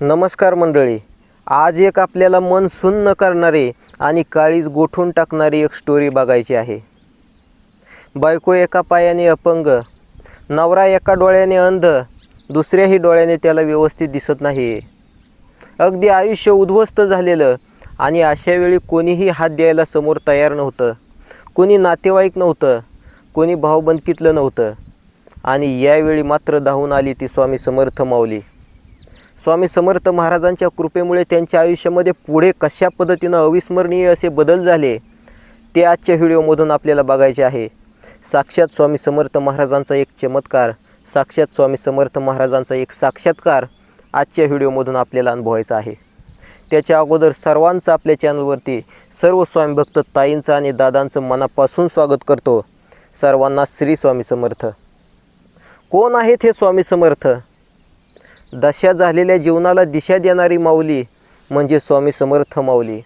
नमस्कार मंडळी. आज एक आपल्याला मन सुन्न करणारे आणि काळीज गोठून टाकणारी एक स्टोरी बघायची आहे. बायको एका पायाने अपंग नवरा एका डोळ्याने अंध दुसऱ्याही डोळ्याने त्याला व्यवस्थित दिसत नाही. अगदी आयुष्य उद्ध्वस्त झालेलं आणि अशावेळी कोणीही हात द्यायला समोर तयार नव्हतं. कोणी नातेवाईक नव्हतं कोणी भावबंदकीतलं नव्हतं. आणि यावेळी मात्र धावून आली ती स्वामी समर्थ माऊली. स्वामी समर्थ महाराजांच्या कृपेमुळे त्यांच्या आयुष्यामध्ये पुढे कशा पद्धतीनं अविस्मरणीय असे बदल झाले ते आजच्या व्हिडिओमधून आपल्याला बघायचे आहे. साक्षात स्वामी समर्थ महाराजांचा एक चमत्कार साक्षात स्वामी समर्थ महाराजांचा एक साक्षात्कार आजच्या व्हिडिओमधून आपल्याला अनुभवायचा आहे. त्याच्या अगोदर सर्वांचं आपल्या चॅनलवरती सर्व स्वामी भक्त ताईंचं आणि दादांचं मनापासून स्वागत करतो. सर्वांना श्री स्वामी समर्थ. कोण आहेत हे स्वामी समर्थ? दशा झालेल्या जीवनाला दिशा देणारी माऊली म्हणजे स्वामी समर्थ माऊली.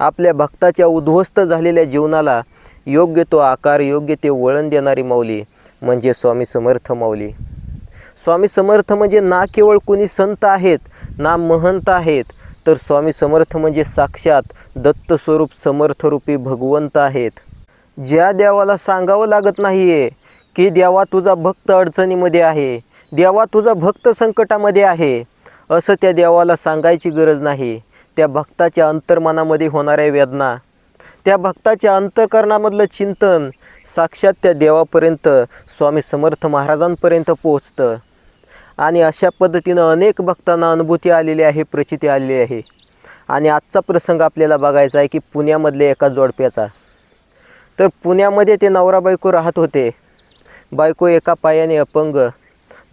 आपल्या भक्ताच्या उद्ध्वस्त झालेल्या जीवनाला योग्य तो आकार योग्य ते वळण देणारी माऊली म्हणजे स्वामी समर्थ माऊली. स्वामी समर्थ म्हणजे ना केवळ कोणी संत आहेत ना महंत आहेत तर स्वामी समर्थ म्हणजे साक्षात दत्त स्वरूप समर्थरूपी भगवंत आहेत. ज्या देवाला सांगावं लागत नाही आहे की देवा तुझा भक्त अडचणीमध्ये आहे देवा तुझा भक्त संकटामध्ये आहे. असं त्या देवाला सांगायची गरज नाही. त्या भक्ताच्या अंतर्मनामध्ये होणाऱ्या वेदना त्या भक्ताच्या अंतकरणामधलं चिंतन साक्षात त्या देवापर्यंत स्वामी समर्थ महाराजांपर्यंत पोहोचतं. आणि अशा पद्धतीनं अनेक भक्तांना अनुभूती आलेली आहे प्रचिती आलेली आहे. आणि आजचा प्रसंग आपल्याला बघायचा आहे की पुण्यामधल्या एका जोडप्याचा. तर पुण्यामध्ये ते नवरा बायको राहत होते. बायको एका पायाने अपंग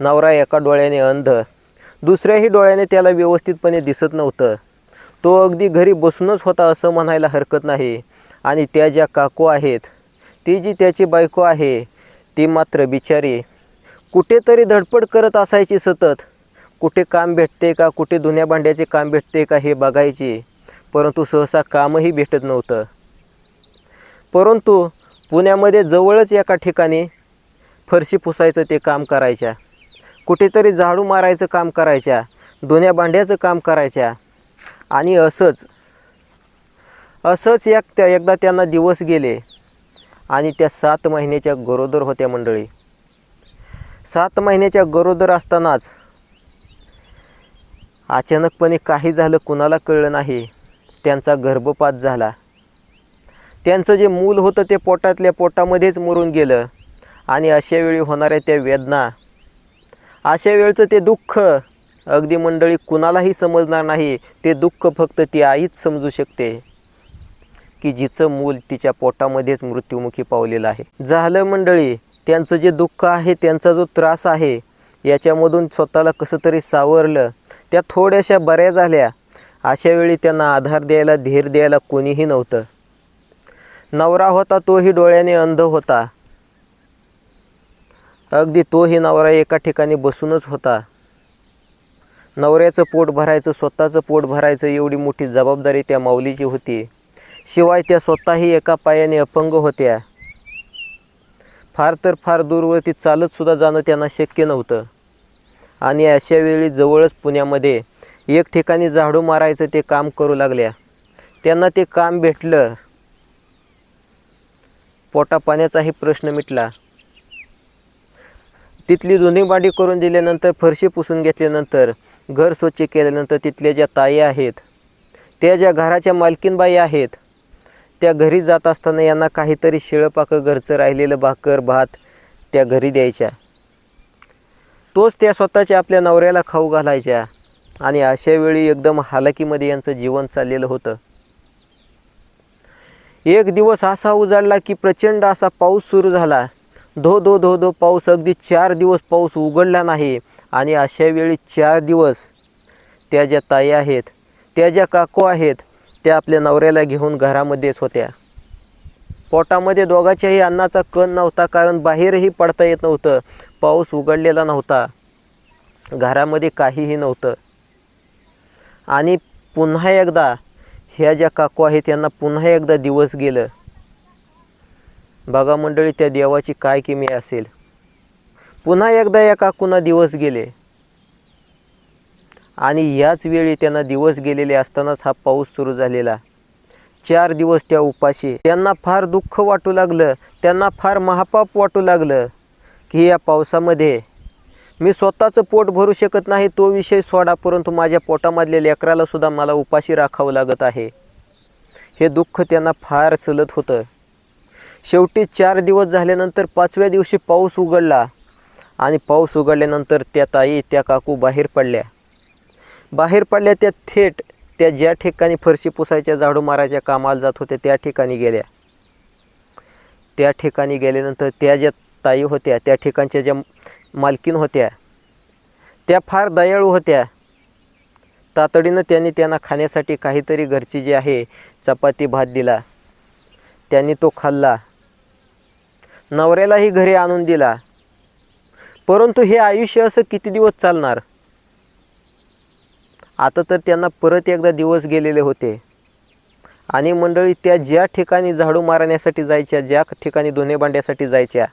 नवरा एका डोळ्याने अंध. दुसऱ्याही डोळ्याने त्याला व्यवस्थितपणे दिसत नव्हतं. तो अगदी घरी बसूनच होता असं म्हणायला हरकत नाही. आणि त्या ज्या काकू आहेत ती जी त्याची बायको आहे ती मात्र बिचारी. कुठेतरी धडपड करत असायची सतत. कुठे काम भेटते का कुठे धुण्या भांड्याचे काम भेटते का हे बघायची. परंतु सहसा कामही भेटत नव्हतं. परंतु पुण्यामध्ये जवळच एका ठिकाणी फरशी पुसायचं ते काम करायच्या. कुठेतरी झाडू मारायचं काम करायच्या दोन्या भांड्याचं काम करायच्या. आणि असंच असंच एक त्या एकदा त्यांना दिवस गेले आणि त्या सात महिन्याच्या गरोदर होत्या मंडळी. सात महिन्याच्या गरोदर असतानाच अचानकपणे काही झालं कुणाला कळलं नाही. त्यांचा गर्भपात झाला. त्यांचं जे मूल होतं ते पोटातल्या पोटामध्येच मरून गेलं. आणि अशावेळी होणाऱ्या त्या वेदना अशा वेळचं ते दुःख अगदी मंडळी कुणालाही समजणार नाही. ते दुःख फक्त ती आईच समजू शकते की जिचं मूल तिच्या पोटामध्येच मृत्युमुखी पावलेलं आहे. झालं मंडळी त्यांचं जे दुःख आहे त्यांचा जो त्रास आहे याच्यामधून स्वतःला कसं तरी सावरलं त्या थोड्याशा बऱ्या झाल्या. अशा वेळी त्यांना आधार द्यायला धीर द्यायला कोणीही नव्हतं. नवरा होता तोही डोळ्याने अंध होता. अगदी तोही नवरा एका ठिकाणी बसूनच होता. नवऱ्याचं पोट भरायचं स्वतःचं पोट भरायचं एवढी मोठी जबाबदारी त्या माऊलीची होती. शिवाय त्या स्वतःही एका पायाने अपंग होत्या. फार तर फार दूरवरती चालतसुद्धा जाणं त्यांना शक्य नव्हतं. आणि अशा वेळी जवळच पुण्यामध्ये एक ठिकाणी झाडू मारायचं ते काम करू लागल्या. त्यांना ते काम भेटलं. पोटापाण्याचाही प्रश्न मिटला. तिथली दोन्ही बांडी करून दिल्यानंतर फरशी पुसून घेतल्यानंतर घर स्वच्छ केल्यानंतर तिथल्या ज्या ताई आहेत त्या ज्या घराच्या मालकीनबाई आहेत त्या घरी जात असताना यांना काहीतरी शिळपाकं घरचं राहिलेलं भाकर भात त्या घरी द्यायच्या. तोच त्या स्वतःच्या आपल्या नवऱ्याला खाऊ घालायच्या आणि अशा वेळी एकदम हालाकीमध्ये यांचं जीवन चाललेलं होतं. एक दिवस असा उजाडला की प्रचंड असा पाऊस सुरू झाला धो धो धो धो पाऊस अगदी चार दिवस पाऊस उघडला नाही. आणि अशा वेळी चार दिवस त्या ज्या ताई आहेत त्या ज्या काकू आहेत त्या आपल्या नवऱ्याला घेऊन घरामध्येच होत्या. पोटामध्ये दोघाच्याही अन्नाचा कण नव्हता कारण बाहेरही पडता येत नव्हतं. पाऊस उघडलेला नव्हता. घरामध्ये काहीही नव्हतं. आणि पुन्हा एकदा ह्या ज्या काकू आहेत यांना पुन्हा एकदा दिवस गेलं. बघा मंडळी त्या देवाची काय किमी असेल. पुन्हा एकदा या काकूंना दिवस गेले. आणि ह्याच वेळी त्यांना दिवस गेलेले असतानाच हा पाऊस सुरू झालेला. चार दिवस त्या उपाशी. त्यांना फार दुःख वाटू लागलं. त्यांना फार महापाप वाटू लागलं की या पावसामध्ये मी स्वतःचं पोट भरू शकत नाही तो विषय सोडा परंतु माझ्या पोटामधल्या लेकरालासुद्धा मला उपाशी राखावं लागत आहे. हे दुःख त्यांना फार चलत होतं. शेवटी चार दिवस झाल्यानंतर पाचव्या दिवशी पाऊस उघडला. आणि पाऊस उघडल्यानंतर त्या ताई त्या काकू बाहेर पडल्या. बाहेर पडल्या त्या थेट त्या ज्या ठिकाणी फरशी पुसायच्या झाडू मारायच्या कामाला जात होत्या त्या ठिकाणी गेल्या. त्या ठिकाणी गेल्यानंतर त्या ज्या ताई होत्या त्या ठिकाणच्या ज्या मालकीन होत्या त्या फार दयाळू होत्या. तातडीनं त्यांनी त्यांना खाण्यासाठी काहीतरी घरची जी आहे चपाती भात दिला. त्यांनी तो खाल्ला. नवऱ्यालाही घरी आणून दिला. परंतु हे आयुष्य असं किती दिवस चालणार? आता तर त्यांना परत एकदा दिवस गेलेले होते. आणि मंडळी त्या ज्या ठिकाणी झाडू मारण्यासाठी जायच्या ज्या ठिकाणी धुणे भांड्यासाठी जायच्या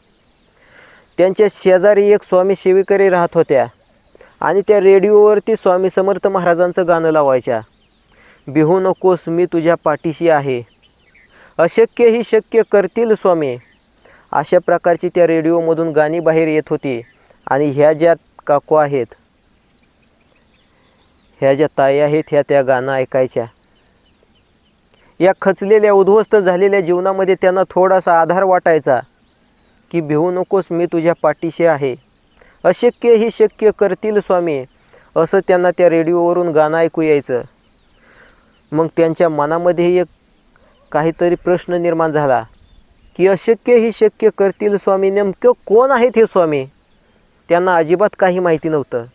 त्यांच्या शेजारी एक स्वामी सेविकरी राहत होत्या. आणि त्या रेडिओवरती स्वामी समर्थ महाराजांचं गाणं लावायच्या. बिहू नकोस मी तुझ्या पाठीशी आहे. अशक्य ही शक्य करतील स्वामी. अशा प्रकारची त्या रेडिओमधून गाणी बाहेर येत होती. आणि ह्या ज्या काकू आहेत ह्या ज्या ताई आहेत ह्या त्या गाणं ऐकायच्या. या खचलेल्या उद्ध्वस्त झालेल्या जीवनामध्ये त्यांना थोडासा आधार वाटायचा की भिवू नकोस मी तुझ्या पाठीशी आहे. अशक्य ही शक्य करतील स्वामी असं त्यांना त्या रेडिओवरून गाणं ऐकू यायचं. मग त्यांच्या मनामध्ये एक काहीतरी प्रश्न निर्माण झाला. की अशक्य ही शक्य करतील स्वामी नेमकं कोण आहेत हे स्वामी? त्यांना अजिबात काही माहिती नव्हतं.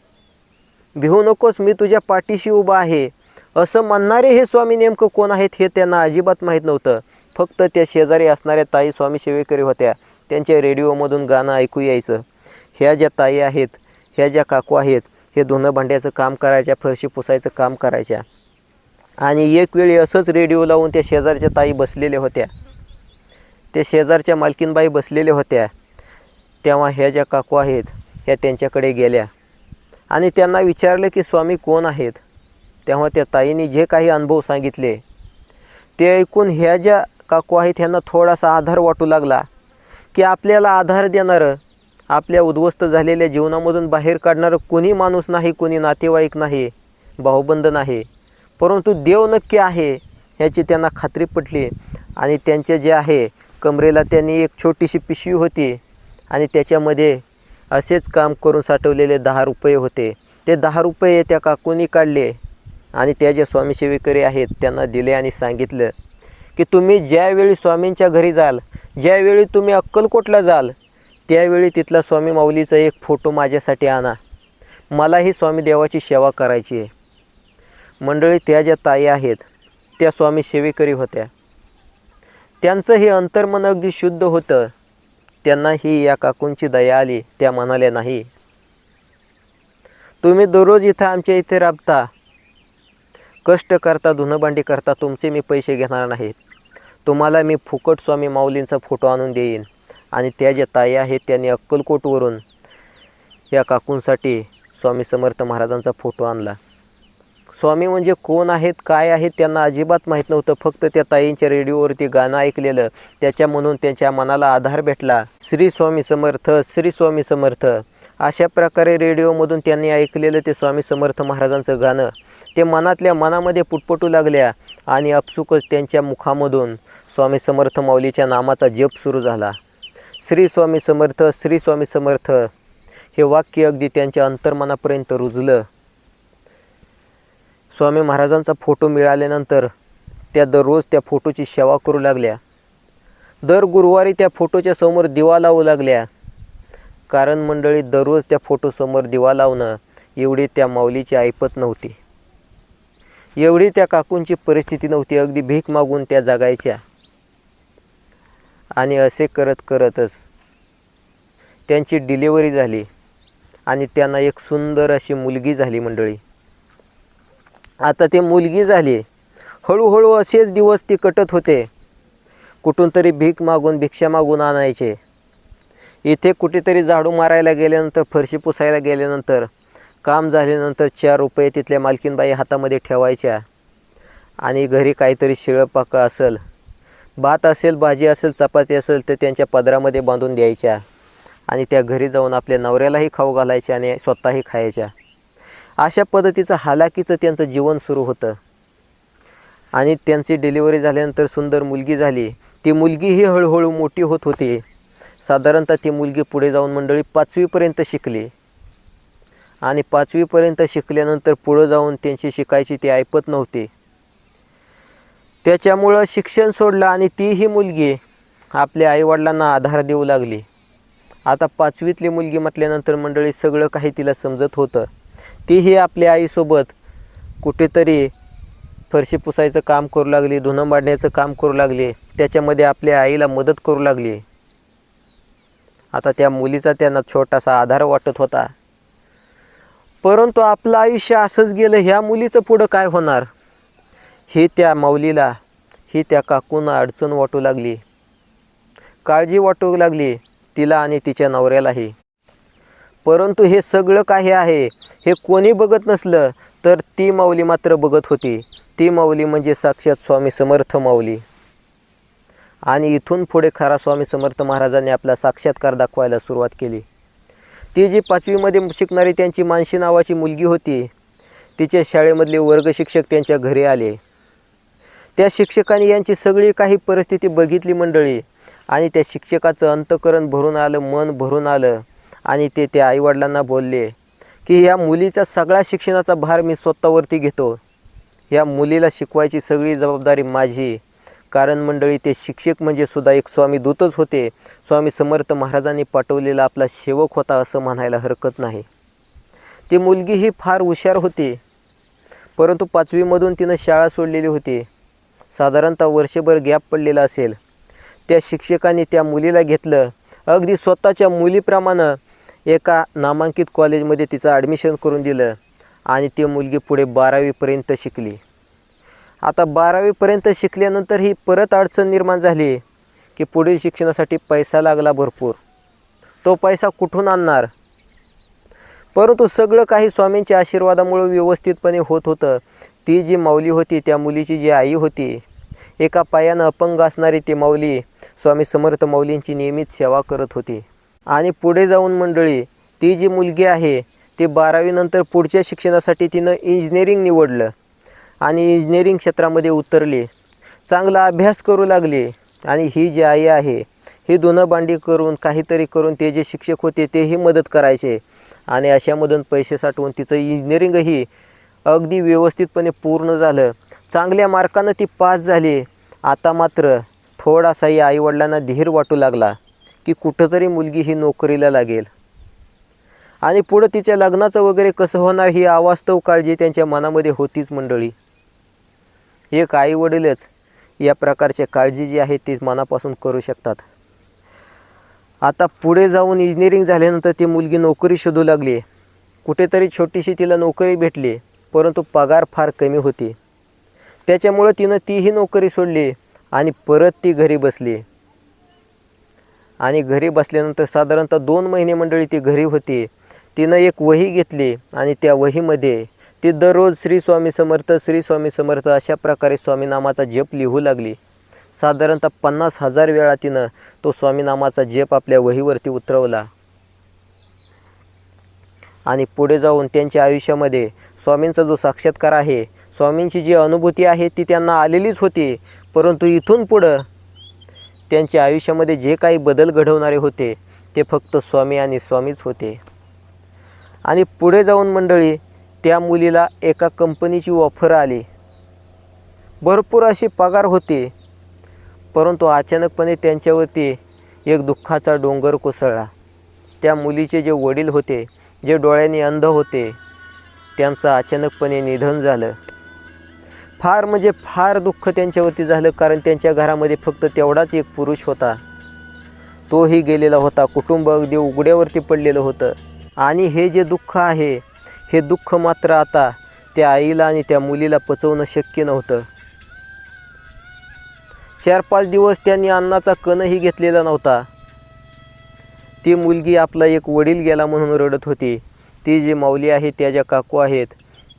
भिवू नकोस मी तुझ्या पाठीशी उभा आहे. असं म्हणणारे हे स्वामी नेमकं कोण आहेत हे त्यांना अजिबात माहीत नव्हतं. फक्त त्या शेजारी असणाऱ्या ताई स्वामी सेवेकरी होत्या. त्यांच्या रेडिओमधून गाणं ऐकू यायचं. ह्या ज्या ताई आहेत ह्या ज्या काकू आहेत हे धुणं भांड्याचं काम करायच्या फरशी पुसायचं काम करायच्या. आणि एक वेळी असंच रेडिओ लावून त्या शेजारच्या ताई बसलेल्या होत्या. ते शेजारच्या मालकीनबाई बसलेल्या होत्या. तेव्हा ह्या ज्या काकू आहेत ह्या त्यांच्याकडे गेल्या. आणि त्यांना विचारलं की स्वामी कोण आहेत? तेव्हा त्या ताईंनी जे काही अनुभव सांगितले ते ऐकून ह्या ज्या काकू आहेत ह्यांना थोडासा आधार वाटू लागला की आपल्याला आधार देणारं आपल्या उद्ध्वस्त झालेल्या जीवनामधून बाहेर काढणारं कोणी माणूस नाही कोणी नातेवाईक नाही भाऊबंद नाही. परंतु देव नक्की आहे ह्याची त्यांना खात्री पटली. आणि त्यांचे जे आहे कमरेला त्यांनी एक छोटीशी पिशवी होती आणि त्याच्यामध्ये असेच काम करून साठवलेले दहा रुपये होते. ते दहा रुपये त्या काकूनी काढले आणि त्या ज्या स्वामी सेविकरी आहेत त्यांना दिले आणि सांगितलं की तुम्ही ज्यावेळी स्वामींच्या घरी जाल ज्यावेळी तुम्ही अक्कलकोटला जाल त्यावेळी तिथला स्वामी माऊलीचा एक फोटो माझ्यासाठी आणा. मलाही स्वामी देवाची सेवा करायची आहे. मंडळी त्या ज्या ताई आहेत त्या स्वामी सेवेकरी होत्या. त्यांचं हे अंतर्मन अगदी शुद्ध होतं. त्यांना ही या काकूंची दया आली त्या म्हणाल्या नाही. तुम्ही दररोज इथं आमच्या इथे राबता. कष्ट करता धुनभांडी करता तुमचे मी पैसे घेणार नाहीत. तुम्हाला मी फुकट स्वामी माऊलींचा फोटो आणून देईन. आणि त्या ज्या ताई आहेत त्यांनी अक्कलकोटवरून या काकूंसाठी स्वामी समर्थ महाराजांचा फोटो आणला. स्वामी म्हणजे कोण आहेत काय आहेत त्यांना अजिबात माहीत नव्हतं. फक्त त्या ताईंच्या रेडिओवरती गाणं ऐकलेलं. त्याच्या म्हणून त्यांच्या मनाला आधार भेटला. श्री स्वामी समर्थ श्री स्वामी समर्थ. अशा प्रकारे रेडिओमधून त्यांनी ऐकलेलं ते स्वामी समर्थ महाराजांचं गाणं. ते मनातल्या मनामध्ये पुटपटू लागल्या आणि अपसुकच त्यांच्या मुखामधून स्वामी समर्थ माऊलीच्या नामाचा जप सुरू झाला. श्री स्वामी समर्थ श्री स्वामी समर्थ. हे वाक्य अगदी त्यांच्या अंतर्मनापर्यंत रुजलं. स्वामी महाराजांचा फोटो मिळाल्यानंतर त्या दररोज त्या फोटोची सेवा करू लागल्या. दर गुरुवारी त्या फोटोच्या समोर दिवा लावू लागल्या. कारण मंडळी दररोज त्या फोटोसमोर दिवा लावणं एवढी त्या माऊलीची ऐपत नव्हती. एवढी त्या काकूंची परिस्थिती नव्हती. अगदी भीक मागून त्या जगायच्या. आणि असे करत करतच त्यांची डिलिव्हरी झाली. आणि त्यांना एक सुंदर अशी मुलगी झाली मंडळी. आता ते मुलगी झाली. हळूहळू असेच दिवस ती कटत होते. कुठून तरी भीक मागून भिक्षा मागून आणायचे. इथे कुठेतरी झाडू मारायला गेल्यानंतर फरशी पुसायला गेल्यानंतर काम झाल्यानंतर चार रुपये तिथल्या मालकीनबाई हातामध्ये ठेवायच्या. आणि घरी काहीतरी शिळपाक असेल भात असेल भाजी असेल चपाती असेल तर त्यांच्या पदरामध्ये बांधून द्यायच्या. आणि त्या घरी जाऊन आपल्या नवऱ्यालाही खाऊ घालायच्या आणि स्वतःही खायच्या. अशा पद्धतीचं हालाकीचं त्यांचं जीवन सुरू होतं. आणि त्यांची डिलिव्हरी झाल्यानंतर सुंदर मुलगी झाली. ती मुलगीही हळूहळू मोठी होत होती. साधारणतः ती मुलगी पुढे जाऊन मंडळी पाचवीपर्यंत शिकली. आणि पाचवीपर्यंत शिकल्यानंतर पुढं जाऊन त्यांची शिकायची ती ऐपत नव्हती. त्याच्यामुळं शिक्षण सोडलं आणि तीही मुलगी आपल्या आईवडिलांना आधार देऊ लागली. आता पाचवीतली मुलगी म्हटल्यानंतर मंडळी सगळं काही तिला समजत होतं. तीही आपल्या आईसोबत कुठेतरी फरशी पुसायचं काम करू लागली धुणं मांडण्याचं काम करू लागली त्याच्यामध्ये आपल्या आईला मदत करू लागली. आता त्या मुलीचा त्यांना छोटासा आधार वाटत होता. परंतु आपलं आयुष्य असंच गेलं ह्या मुलीचं पुढं काय होणार? हे त्या माऊलीला ही त्या काकूंना अडचण वाटू लागली. काळजी वाटू लागली तिला आणि तिच्या नवऱ्यालाही. परंतु हे सगळं काही आहे हे कोणी बघत नसलं तर ती माऊली मात्र बघत होती. ती माऊली म्हणजे साक्षात स्वामी समर्थ माऊली. आणि इथून पुढे खरा स्वामी समर्थ महाराजांनी आपला साक्षात्कार दाखवायला सुरुवात केली. ती जी पाचवीमध्ये शिकणारी त्यांची मानशी नावाची मुलगी होती तिच्या शाळेमधले वर्ग शिक्षक त्यांच्या घरी आले. त्या शिक्षकांनी यांची सगळी काही परिस्थिती बघितली मंडळी. आणि त्या शिक्षकाचं अंतकरण भरून आलं मन भरून आलं. आणि ते त्या आईवडिलांना बोलले की या मुलीचा सगळा शिक्षणाचा भार मी स्वतःवरती घेतो. या मुलीला शिकवायची सगळी जबाबदारी माझी. कारण मंडळी ते शिक्षक म्हणजे सुद्धा एक स्वामी दूतच होते. स्वामी समर्थ महाराजांनी पाठवलेला आपला सेवक होता असं म्हणायला हरकत नाही. ती मुलगी ही फार हुशार होती. परंतु पाचवीमधून तिनं शाळा सोडलेली होती. साधारणतः वर्षभर गॅप पडलेला असेल. त्या शिक्षकांनी त्या मुलीला घेतलं. अगदी स्वतःच्या मुलीप्रमाणे एका नामांकित कॉलेजमध्ये तिचं ॲडमिशन करून दिलं आणि ती मुलगी पुढे बारावीपर्यंत शिकली. आता बारावीपर्यंत शिकल्यानंतर ही परत अडचण निर्माण झाली की पुढील शिक्षणासाठी पैसा लागला भरपूर. तो पैसा कुठून आणणार? परंतु सगळं काही स्वामींच्या आशीर्वादामुळे व्यवस्थितपणे होत होतं. ती जी माऊली होती त्या मुलीची जी आई होती एका पायानं अपंग असणारी ती माऊली स्वामी समर्थ माऊलींची नियमित सेवा करत होती. आणि पुढे जाऊन मंडळी ती जी मुलगी आहे ती बारावीनंतर पुढच्या शिक्षणासाठी तिनं इंजिनिअरिंग निवडलं आणि इंजिनिअरिंग क्षेत्रामध्ये उतरली. चांगला अभ्यास करू लागली आणि ही जी आई आहे ही दोनं भांडी करून काहीतरी करून ते जे शिक्षक होते तेही मदत करायचे आणि अशामधून पैसे साठवून तिचं इंजिनिअरिंगही अगदी व्यवस्थितपणे पूर्ण झालं. चांगल्या मार्कानं ती पास झाली. आता मात्र थोडासाही आईवडिलांना धीर वाटू लागला. की कुठंतरी मुलगी ही नोकरीला लागेल. आणि पुढं तिच्या लग्नाचं वगैरे कसं होणार ही अवास्तव काळजी त्यांच्या मनामध्ये होतीच मंडळी. एक आई वडीलच या प्रकारच्या काळजी जी आहे ती मनापासून करू शकतात. आता पुढे जाऊन इंजिनिअरिंग झाल्यानंतर ती मुलगी नोकरी शोधू लागली. कुठेतरी छोटीशी तिला नोकरी भेटली परंतु पगार फार कमी होती. त्याच्यामुळं तिनं तीही नोकरी सोडली आणि परत ती घरी बसली. आणि घरी बसल्यानंतर साधारणतः दोन महिने मंडळी ती घरी होती. तिनं एक वही घेतली आणि त्या वहीमध्ये ती दररोज श्री स्वामी समर्थ श्री स्वामी समर्थ अशा प्रकारे स्वामीनामाचा जप लिहू लागली. साधारणतः पन्नास हजार वेळा तिनं तो स्वामीनामाचा जप आपल्या वहीवरती उतरवला. आणि पुढे जाऊन त्यांच्या आयुष्यामध्ये स्वामींचा जो साक्षात्कार आहे स्वामींची जी अनुभूती आहे ती त्यांना आलेलीच होती. परंतु इथून पुढं त्यांच्या आयुष्यामध्ये जे काही बदल घडवणारे होते ते फक्त स्वामी आणि स्वामीच होते. आणि पुढे जाऊन मंडळी त्या मुलीला एका कंपनीची ऑफर आली. भरपूर अशी पगार होती परंतु अचानकपणे त्यांच्यावरती एक दुःखाचा डोंगर कोसळला. त्या मुलीचे जे वडील होते जे डोळ्यांनी अंध होते त्यांचं अचानकपणे निधन झालं. फार म्हणजे फार दुःख त्यांच्यावरती झालं कारण त्यांच्या घरामध्ये फक्त तेवढाच एक पुरुष होता. तोही गेलेला होता. कुटुंब अगदी उघड्यावरती पडलेलं होतं. आणि हे जे दुःख आहे हे दुःख मात्र आता त्या आईला आणि त्या मुलीला पचवणं शक्य नव्हतं. चार पाच दिवस त्यांनी अन्नाचा कणही घेतलेला नव्हता. ती मुलगी आपला एक वडील गेला म्हणून रडत होती. ती जी माऊली आहे त्या ज्या काकू आहेत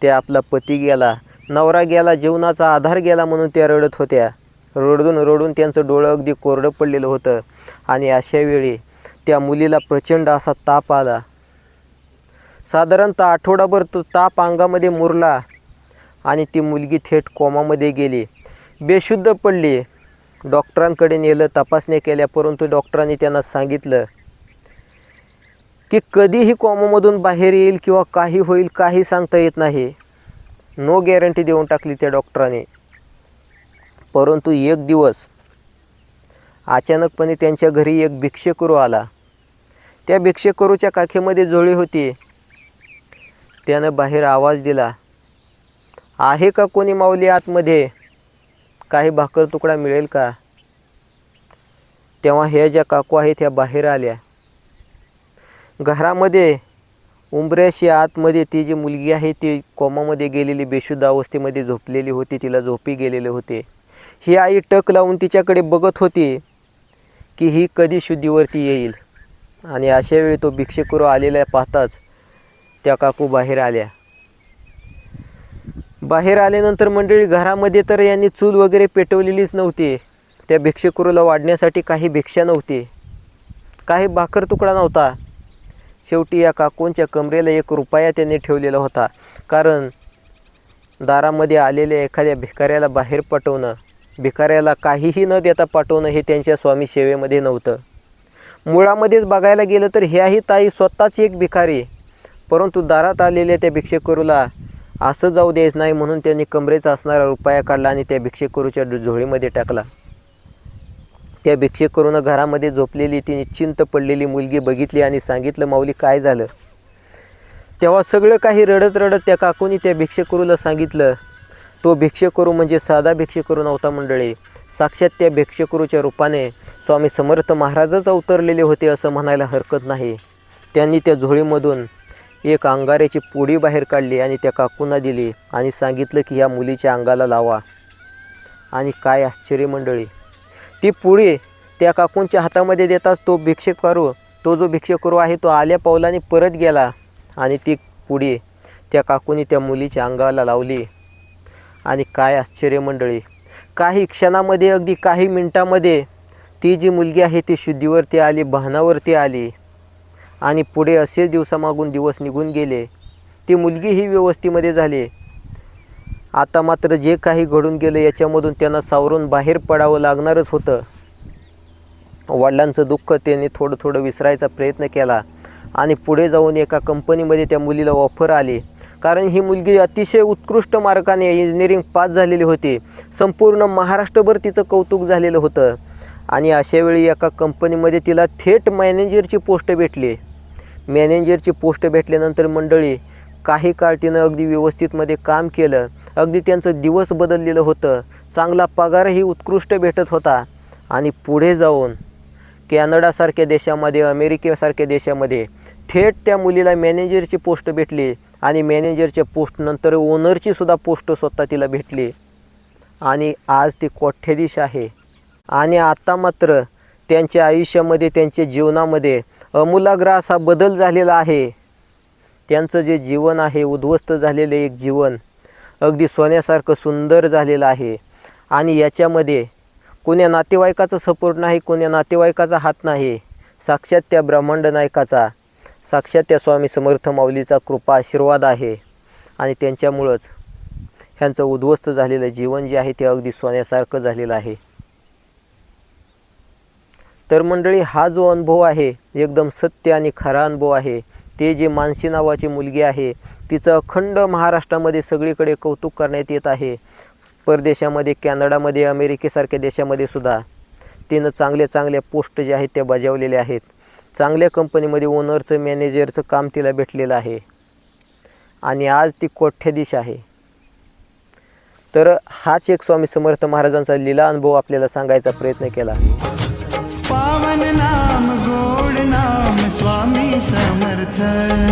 त्या आपला पती गेला. नवरा गेला जीवनाचा आधार गेला म्हणून त्या रडत होत्या. रडून रडून त्यांचं डोळं अगदी कोरडं पडलेलं होतं. आणि अशावेळी त्या मुलीला प्रचंड असा ताप आला. साधारणतः आठवडाभर तो ताप अंगामध्ये मुरला आणि ती मुलगी थेट कोमामध्ये गेली. बेशुद्ध पडली. डॉक्टरांकडे नेलं तपासण्या केल्या परंतु डॉक्टरांनी त्यांना सांगितलं की कधीही कोमामधून बाहेर येईल किंवा काही होईल काही सांगता येत नाही. नो गॅरंटी देऊन टाकली त्या डॉक्टरांनी. परंतु एक दिवस अचानकपणे त्यांच्या घरी एक भिक्षेकरू आला. त्या भिक्षेकरूच्या काखेमध्ये झोळी होती. त्यानं बाहेर आवाज दिला आहे का कोणी माऊली आतमध्ये? काही भाकर तुकडा मिळेल का? तेव्हा ह्या ज्या काकू आहेत ह्या बाहेर आल्या. घरामध्ये उंबऱ्याशी आतमध्ये ती जी मुलगी आहे ती कोमामध्ये गेलेली बेशुद्ध अवस्थेमध्ये झोपलेली होती तिला झोपी गेलेले होते. ही आई टक लावून तिच्याकडे बघत होती की ही कधी शुद्धीवरती येईल. आणि अशा वेळी तो भिक्षेकरू आलेला पाहताच त्या काकू बाहेर आल्या. बाहेर आल्यानंतर मंडळी घरामध्ये तर यांनी चूल वगैरे पेटवलेलीच नव्हती. त्या भिक्षेकरूला वाढण्यासाठी काही भिक्षा नव्हती. काही भाकर तुकडा नव्हता. शेवटी या काकूंच्या कमरेला एक रुपया त्यांनी ठेवलेला होता. कारण दारामध्ये आलेल्या एखाद्या भिकाऱ्याला बाहेर पाठवणं भिकाऱ्याला काहीही न देता पाठवणं हे त्यांच्या स्वामी सेवेमध्ये नव्हतं. मुळामध्येच बघायला गेलं तर ह्याही ताई स्वतःच एक भिकारी. परंतु दारात आलेल्या त्या भिक्षेकरूला असं जाऊ द्यायचं नाही म्हणून त्यांनी कमरेचा असणारा रुपया काढला आणि त्या भिक्षेकरूच्या झोळीमध्ये टाकला. त्या भिक्षेकरूनं घरामध्ये झोपलेली ती निश्चिंत पडलेली मुलगी बघितली आणि सांगितलं माऊली काय झालं? तेव्हा सगळं काही रडत रडत त्या काकूनी त्या भिक्षेकरूला सांगितलं तो भिक्षेकरू म्हणजे साधा भिक्षेकरू नव्हता मंडळी. साक्षात त्या भिक्षेकरूच्या रूपाने स्वामी समर्थ महाराजच अवतरलेले होते असं म्हणायला हरकत नाही. त्यांनी त्या झोळीमधून एक अंगाऱ्याची पोळी बाहेर काढली आणि त्या काकूंना दिली आणि सांगितलं की या मुलीच्या अंगाला लावा. आणि काय आश्चर्य मंडळी ती पुढे त्या काकूंच्या हातामध्ये देताच तो भिक्षेकरू तो जो भिक्षेकरू आहे तो आल्या पावलाने परत गेला आणि ती पुढे त्या काकूनी त्या मुलीच्या अंगाला लावली. आणि काय आश्चर्य मंडळी काही क्षणामध्ये अगदी काही मिनटामध्ये ती जी मुलगी आहे ती शुद्धीवरती आली बहनावरती आली. आणि पुढे असेच दिवसामागून दिवस निघून गेले. ती मुलगी ही व्यवस्थेमध्ये झाली. आता मात्र जे काही घडून गेलं याच्यामधून त्यांना सावरून बाहेर पडावं लागणारच होतं. वडिलांचं दुःख त्यांनी थोडं थोडं विसरायचा प्रयत्न केला आणि पुढे जाऊन एका कंपनीमध्ये त्या मुलीला ऑफर आली. कारण ही मुलगी अतिशय उत्कृष्ट मार्गाने इंजिनिअरिंग पास झालेली होती. संपूर्ण महाराष्ट्रभर तिचं कौतुक झालेलं होतं. आणि अशावेळी एका कंपनीमध्ये तिला थेट मॅनेजरची पोस्ट भेटली. मॅनेजरची पोस्ट भेटल्यानंतर मंडळी काही काळ तिनं अगदी व्यवस्थितमध्ये काम केलं. अगदी त्यांचं दिवस बदललेलं होतं. चांगला पगारही उत्कृष्ट भेटत होता. आणि पुढे जाऊन कॅनडासारख्या देशामध्ये अमेरिकेसारख्या देशामध्ये थेट त्या मुलीला मॅनेजरची पोस्ट भेटली आणि मॅनेजरच्या पोस्टनंतर ओनरची सुद्धा पोस्ट स्वतः तिला भेटली. आणि आज ती कोठ्याधीश आहे? आणि आता मात्र त्यांच्या आयुष्यामध्ये त्यांच्या जीवनामध्ये अमूलाग्र असा बदल झालेला आहे. त्यांचं जे जीवन आहे उद्ध्वस्त झालेलं एक जीवन अगदी सोन्यासारखं सुंदर झालेलं आहे. आणि याच्यामध्ये कोण्या नातेवाईकाचा सपोर्ट नाही कोण्या नातेवाईकाचा हात नाही. साक्षात त्या ब्रह्मांड नायकाचा साक्षात त्या स्वामी समर्थ माऊलीचा कृपा आशीर्वाद आहे. आणि त्यांच्यामुळंच ह्यांचं उद्ध्वस्त झालेलं जीवन जे आहे ते अगदी सोन्यासारखं झालेलं आहे. तर मंडळी हा जो अनुभव आहे एकदम सत्य आणि खरा अनुभव आहे ते जे मानसी नावाची मुलगी आहे तिचं अखंड महाराष्ट्रामध्ये सगळीकडे कौतुक करण्यात येत आहे. परदेशामध्ये कॅनडामध्ये अमेरिकेसारख्या देशामध्ये सुद्धा तिनं चांगले चांगले पोस्ट जे आहेत त्या बजावलेले आहेत. चांगल्या कंपनीमध्ये ओनरचं मॅनेजरचं काम तिला भेटलेलं आहे. आणि आज ती कोठ्याधीश आहे? तर हाच एक स्वामी समर्थ महाराजांचा लीला अनुभव आपल्याला सांगायचा प्रयत्न केला. पावन नाम गोड स्वामी समर्थ।